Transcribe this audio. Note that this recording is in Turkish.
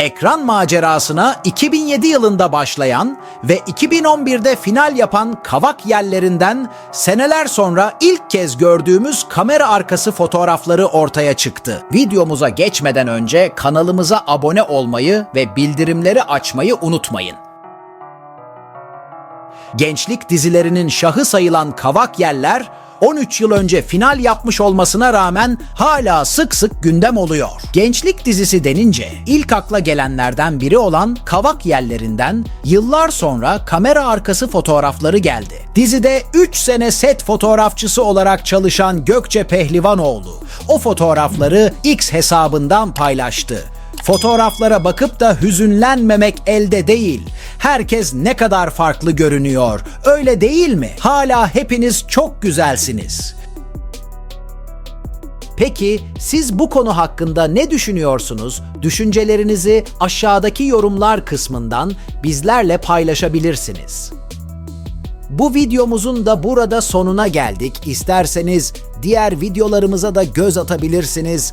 Ekran macerasına 2007 yılında başlayan ve 2011'de final yapan Kavak Yellerinden seneler sonra ilk kez gördüğümüz kamera arkası fotoğrafları ortaya çıktı. Videomuza geçmeden önce kanalımıza abone olmayı ve bildirimleri açmayı unutmayın. Gençlik dizilerinin şahı sayılan Kavak Yeller 13 yıl önce final yapmış olmasına rağmen hala sık sık gündem oluyor. Gençlik dizisi denince ilk akla gelenlerden biri olan Kavak Yellerinden yıllar sonra kamera arkası fotoğrafları geldi. Dizide 3 sene set fotoğrafçısı olarak çalışan Gökçe Pehlivanoğlu o fotoğrafları X hesabından paylaştı. Fotoğraflara bakıp da hüzünlenmemek elde değil. Herkes ne kadar farklı görünüyor. Öyle değil mi? Hala hepiniz çok güzelsiniz. Peki siz bu konu hakkında ne düşünüyorsunuz? Düşüncelerinizi aşağıdaki yorumlar kısmından bizlerle paylaşabilirsiniz. Bu videomuzun da burada sonuna geldik. İsterseniz diğer videolarımıza da göz atabilirsiniz.